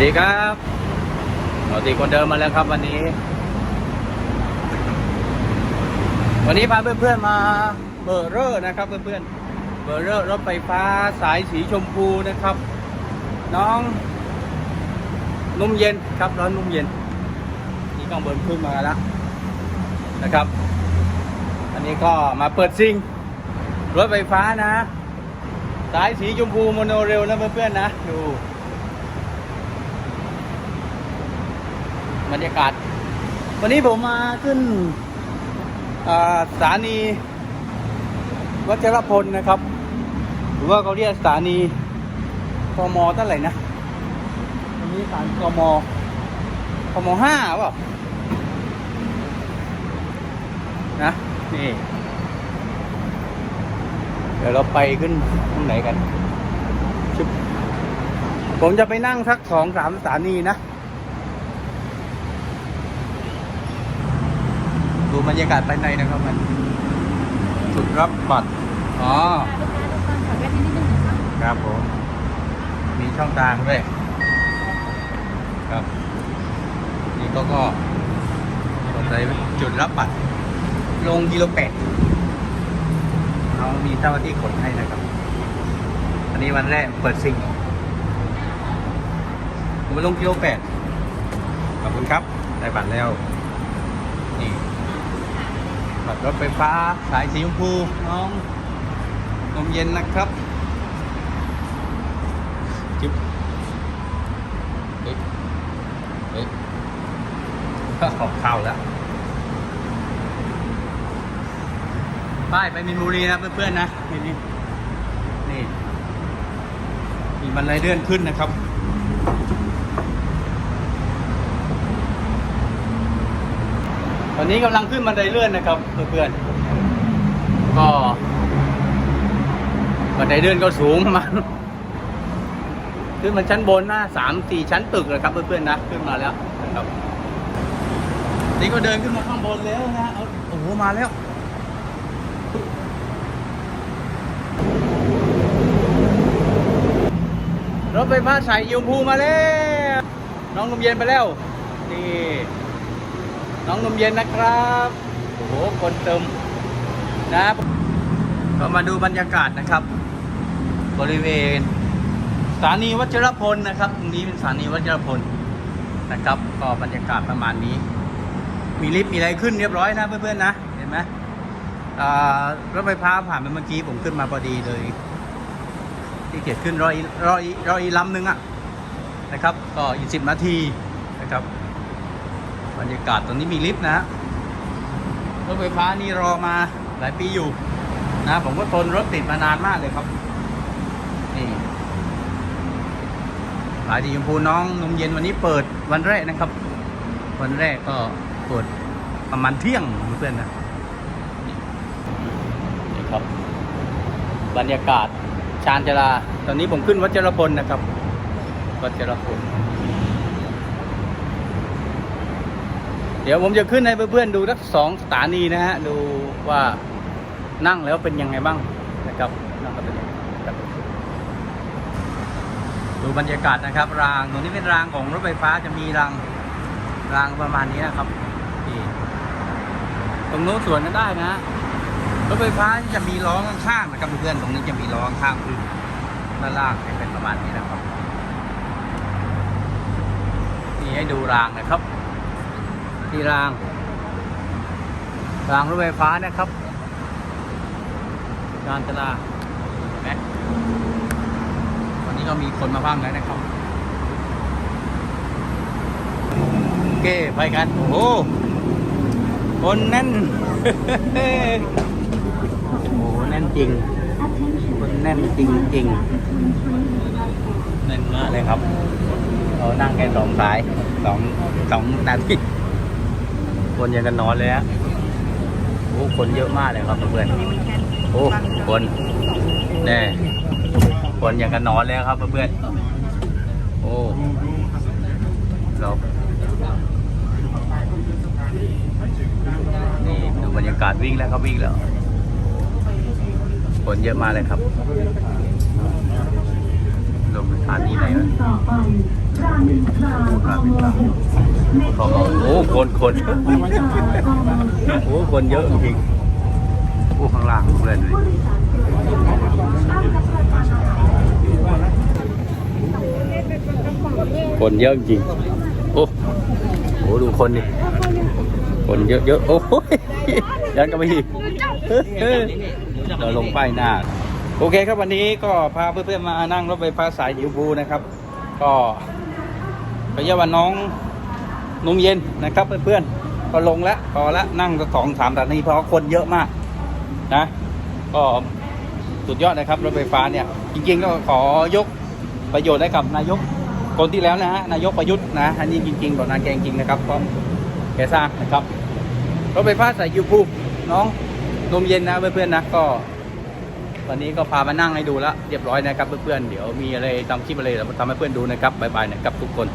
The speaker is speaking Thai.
สดีครับปกติคนเดิมมาแล้วครับวันนี้ วันนี้พาเพื่อนๆมาเบอร์เรอร์นะครับเพื่อนๆเบอร์เรอร์รถไฟฟ้าสายสีชมพูนะครับ น้อง นุ่มเย็นครับร้อนนุ่มเย็นนี่ต้องเบิร์นขึ้นมาแล้วนะครับ อันนี้ก็มาเปิดซิงรถไฟฟ้านะ สายสีชมพูโมโนเรลนะเพื่อนๆนะดู บรรยากาศ วันนี้ผมมาขึ้นสถานี วัชรพลนะครับ หรือว่าเขาเรียกสถานีกมเท่าไหร่นะตรงนี้สถานีกมกมห้าเปล่านะนี่เดี๋ยวเราไปขึ้นตรงไหนกัน ผมจะไปนั่งสักสองสามสถานีนะ ดูบรรยากาศภายในนะครับมันจุดรับบัตรอ๋อครับผมมีช่องทางด้วยครับ นี่ก็ก็สนใจจุดรับบัตรลงกิโลแปดเรามีเจ้าหน้าที่กดให้นะครับ อันนี้วันแรกเปิดซิงผมลงกิโลแปดขอบคุณครับ ได้บัตรแล้ว นี่ บัตรถไฟฟ้าสายสีชมพูน้องนมเย็นนะครับจิ๊บเฮ้ยเฮ้ยออกเข้าแล้วป้ายไปมินบุรีนะเพื่อนๆนะนี่นี่นี่มีบันไดเลื่อนขึ้นนะครับ ตอนนี้กำลังขึ้นบันไดเลื่อนนะครับเพื่อนๆก็บันไดเลื่อนก็สูงประมาณขึ้นมาชั้นบนนะสามสี่ชั้นตึกเลยครับเพื่อนๆนะขึ้นมาแล้วนะครับนี่ก็เดินขึ้นมาข้างบนแล้วนะเอาโอ้โหมาแล้วรถไฟฟ้าสายยมพูมาแล้ว น้องนมเย็นไปแล้ว นี่ น้องนมเย็นนะครับโอ้โหคนเติมนะก็มาดูบรรยากาศนะครับ บริเวณสถานีวัชรพลนะครับตรงนี้เป็นสถานีวัชรพลนะครับ ก็บรรยากาศประมาณนี้ มีลิฟต์มีอะไรขึ้นเรียบร้อยนะเพื่อนๆนะเห็นไหมรถไฟฟ้าผ่านไปเมื่อกี้ผมขึ้นมาพอดีเลยที่เกียรขึ้นรอยรอยรอยลำหนึ่งอะนะครับ ก็อีกสิบนาทีนะครับ บรรยากาศตรงนี้มีลิฟต์นะรถไฟฟ้านี่รอมาหลายปีอยู่นะผมก็ทนรถติดมานานมากเลยครับนี่สายสีชมพูน้องนมเย็นวันนี้เปิดวันแรกนะครับ วันแรกก็เปิดประมาณเที่ยงเพื่อนนะนี่นี่ครับ บรรยากาศชานจรา ตอนนี้ผมขึ้นวัชรพลนะครับ วัชรพล ดี๋ยวผมจะขึ้นให้เพื่อนๆดูทั้งสองสถานีนะฮะดูว่านั่งแล้วเป็นยังไงบ้างนะครับนั่งแล้วเป็นยังไงดูบรรยากาศนะครับ รางตรงนี้เป็นรางของรถไฟฟ้าจะมีรางรางประมาณนี้นะครับตรงโน้นสวนกันได้นะรถไฟฟ้าจะมีล้อข้างๆนะครับเพื่อนๆตรงนี้จะมีล้อข้างคือด้านล่างจะเป็นประมาณนี้นะครับนี่ให้ดูรางนะครับ ที่ราง รางรถไฟฟ้านะครับ การจรานไหมวันนี้ก็มีคนมาบ้างแล้วนะครับ โอเค ไปกัน โอ้คนแน่น โอ้แน่นจริง คนแน่นจริงจริงแน่นมากเลยครับ เรานั่งแค่สองสายสองสองนาที คนยังกันนอนเลยฮะโอ้คนเยอะมากเลยครับเพื่อนโอ้คนแน่คนยังกันนอนเลยครับเพื่อนโอ้เรานี่ดูบรรยากาศวิ่งแล้วครับวิ่งแล้วคนเยอะมากเลยครับลงสถานีไหนวะ โอ้คนคนโอ้คนเยอะจริงโอ้ข้างล่างดูเลยดูดิคนเยอะจริง โอ้โหดูคนดิคนเยอะเยอะโอ้โหยันกันไปอีกเราลงป้ายหน้า โอเคครับวันนี้ก็พาเพื่อนๆมานั่งรถไฟฟ้าสายยูบูนะครับ ก็ ขอเรียกว่าน้องนุ่มเย็นนะครับเพื่อนๆก็ลงแล้วพอละนั่งสองสามสถานีเพราะคนเยอะมากนะก็สุดยอดนะครับรถไฟฟ้าเนี่ยจริงๆก็ขอยกประโยชน์ให้กับนายกคนที่แล้วนะฮะนายกประยุทธ์นะอันนี้จริงๆก่อนนานแกจริงนะครับพร้อมแกสร้างนะครับรถไฟฟ้าสายยูบูน้องนมเย็นนะเพื่อนๆนะก็วันนี้ก็พามานั่งให้ดูแล้วเรียบร้อยนะครับเพื่อนๆเดี๋ยวมีอะไรทำคลิปอะไรเราทำให้เพื่อนดูนะครับบายบายนะครับทุกคน